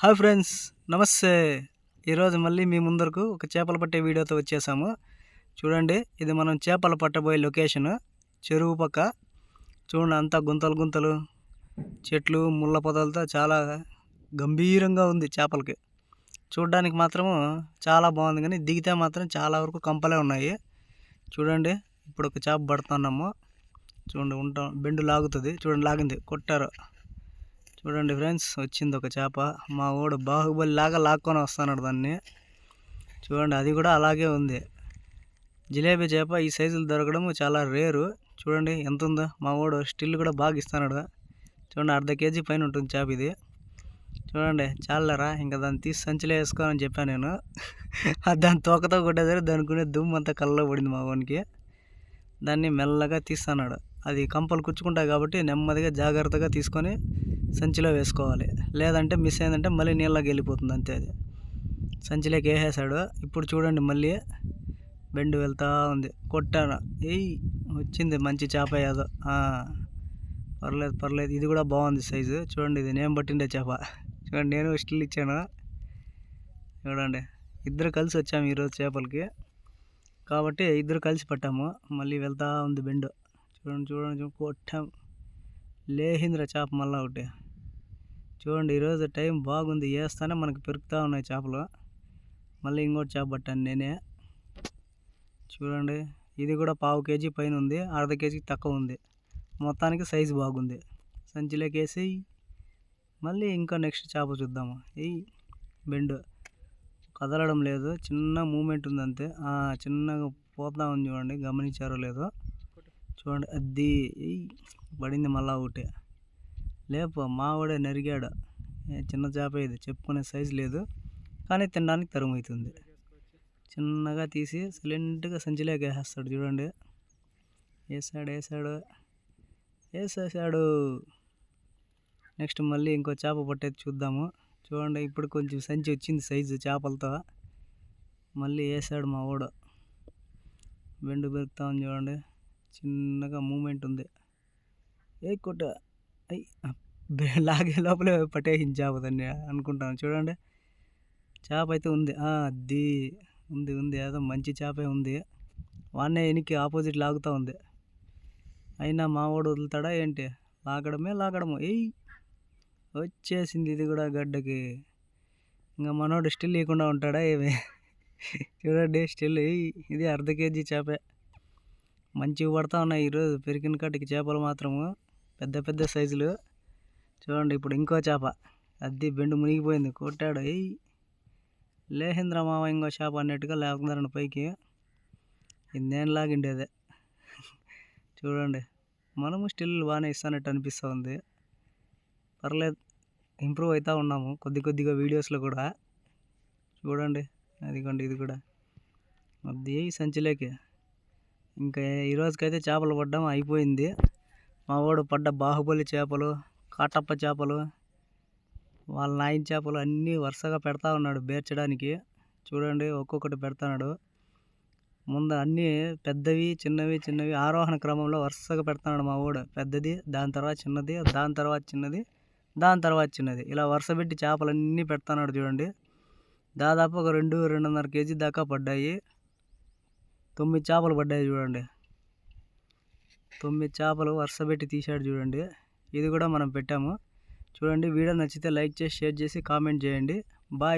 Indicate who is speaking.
Speaker 1: Hi friends నమస్తే. ఈరోజు మళ్ళీ మీ ముందరకు ఒక చేపలు పట్టే వీడియోతో వచ్చేసాము. చూడండి ఇది మనం చేపలు పట్టబోయే లొకేషన్. చెరువు పక్క. చూడండి అంతా గుంతలు గుంతలు. చెట్లు ముళ్ళ పొదలతో చాలా గంభీరంగా ఉంది చేపలకి. చూడడానికి మాత్రము చాలా బాగుంది కానీ దిగితే మాత్రం చాలా వరకు కంపలే ఉన్నాయి. చూడండి ఇప్పుడు ఒక చేప పడుతున్నాము చూడండి ఉంటాం బెండు లాగుతుంది. చూడండి లాగింది కొట్టారు. చూడండి ఫ్రెండ్స్ వచ్చింది ఒక చేప. మా ఓడు బాహుబలి లాగా లాక్కొని వస్తున్నాడు దాన్ని. చూడండి అది కూడా అలాగే ఉంది. జిలేబీ చేప ఈ సైజులు దొరకడం చాలా రేరు. చూడండి ఎంత ఉందో. మా ఓడు స్టిల్ కూడా బాగా ఇస్తున్నాడు. చూడండి అర్ధ కేజీ పైన ఉంటుంది చేప ఇది. చూడండి చాలరా ఇంకా దాన్ని తీసి సంచిలో వేసుకోవాలని చెప్పాను నేను. దాని తోకతో కొట్టేసరి దానికునే దుమ్ము అంతా కళ్ళలో పడింది మా వానికి దాన్ని మెల్లగా తీస్తున్నాడు. అది కంపలు కుచ్చుకుంటాయి కాబట్టి నెమ్మదిగా జాగ్రత్తగా తీసుకొని సంచిలో వేసుకోవాలి. లేదంటే మిస్ అయిందంటే మళ్ళీ నీళ్ళకి వెళ్ళిపోతుంది అంతే అది. సంచిలోకి వేసేసాడు. ఇప్పుడు చూడండి మళ్ళీ బెండు వెళ్తా ఉంది. కొట్టాను. ఏయ్ వచ్చింది మంచి చేప ఏదో. పర్లేదు పర్లేదు. ఇది కూడా బాగుంది సైజు. చూడండి ఇది నేను పట్టిండే చేప. చూడండి నేను స్టిల్ ఇచ్చాను. చూడండి. ఇద్దరు కలిసి వచ్చాము ఈరోజు చేపలకి. కాబట్టి ఇద్దరు కలిసి పట్టాము. మళ్ళీ వెళ్తూ ఉంది బెండు. చూడండి చూడండి కొట్టాము కొట్టాం. లేహింద్ర చేప మళ్ళా ఒకటి. చూడండి ఈరోజు టైం బాగుంది. వేస్తానే మనకు పెరుగుతూ ఉన్నాయి చేపలు. మళ్ళీ ఇంకోటి చేప పట్టాను నేనే. చూడండి ఇది కూడా పావు కేజీ పైన ఉంది. అర్ధ కేజీకి తక్కువ ఉంది. మొత్తానికి సైజు బాగుంది. సంచిలోకి వేసి మళ్ళీ ఇంకా నెక్స్ట్ చేప చూద్దాము. ఈ బెండు. కదలడం లేదు. చిన్న మూమెంట్ ఉంది అంతే చిన్నగా పోతా ఉంది చూడండి. గమనించారో లేదో. చూడండి. అది పడింది మళ్ళా ఒకటి. లేపు మావాడే నరిగాడు. ఏ చిన్న చేప ఇది చెప్పుకునే సైజు లేదు. కానీ తినడానికి తరుమవుతుంది. చిన్నగా తీసి సైలెంట్గా సంచిలోకి వేసేస్తాడు చూడండి. వేసాడు వేసాడు. వేసేసాడు. నెక్స్ట్ మళ్ళీ ఇంకో చేప పట్టేది చూద్దాము. చూడండి ఇప్పుడు కొంచెం సంచి వచ్చింది సైజు చేపలతో. మళ్ళీ వేసాడు మా వాడు. బెండు పెరుగుతా ఉంది చూడండి. చిన్నగా మూమెంట్ ఉంది. ఏ కొట్ట? అయ్ లాగే లోపలే పట్టేసింది చేప దాన్ని అనుకుంటాను. చూడండి. చేప అయితే ఉంది. అది ఉంది ఉంది. ఏదో మంచి చేపే ఉంది. వాన్నే ఎనికి ఆపోజిట్ లాగుతూ ఉంది. అయినా మావాడు వదులుతాడా ఏంటి? లాగడమే లాగడము. ఏయ్! వచ్చేసింది ఇది కూడా గడ్డకి. ఇంకా మనోడు స్టిల్ లేకుండా ఉంటాడా ఏమి? చూడండి స్టిల్. ఏయ్! ఇది అర్ధ కేజీ చేపే. మంచిగా పడతా ఉన్నాయి. ఈరోజు పెరిగిన కాటికి చేపలు మాత్రము పెద్ద పెద్ద సైజులు. చూడండి ఇప్పుడు ఇంకో చేప. అద్దీ బెండు మునిగిపోయింది. కొట్టాడు. ఏయ్! లేహేంద్ర మామ ఇంకో చేప అన్నట్టుగా లేకున్నారండి పైకి. నేను లాగిండేదే. చూడండి. మనము స్టిల్ బాగానే ఇస్తానట్టు అనిపిస్తూ ఉంది పర్లేదు. ఇంప్రూవ్ అవుతూ ఉన్నాము. కొద్ది కొద్దిగా వీడియోస్లో కూడా. చూడండి. అదిగోండి ఇది కూడా. అది సంచిలోకి. ఇంకా ఈ రోజుకైతే చేపలు పడ్డం అయిపోయింది. మా వాడు పడ్డ బాహుబలి చేపలు కాటప్ప చేపలు వాళ్ళ నాయన చేపలు అన్నీ వరుసగా పెడతా ఉన్నాడు బేర్చడానికి. చూడండి ఒక్కొక్కటి పెడతాడు. ముందు అన్నీ పెద్దవి చిన్నవి చిన్నవి ఆరోహణ క్రమంలో వరుసగా పెడతాడు మా వాడు. పెద్దది దాని తర్వాత చిన్నది దాని తర్వాత చిన్నది దాని తర్వాత చిన్నది. ఇలా వరుస పెట్టి చేపలన్నీ పెడతాడు చూడండి. దాదాపు ఒక రెండు రెండున్నర కేజీ దాకా పడ్డాయి. తొమ్మిది చేపలు పడ్డాయి చూడండి. తొమ్మిది చేపలు వరుస పెట్టి తీశాడు చూడండి. ఇది కూడా మనం పెట్టాము. చూడండి వీడియో నచ్చితే లైక్ చేసి షేర్ చేసి కామెంట్ చేయండి. బాయ్.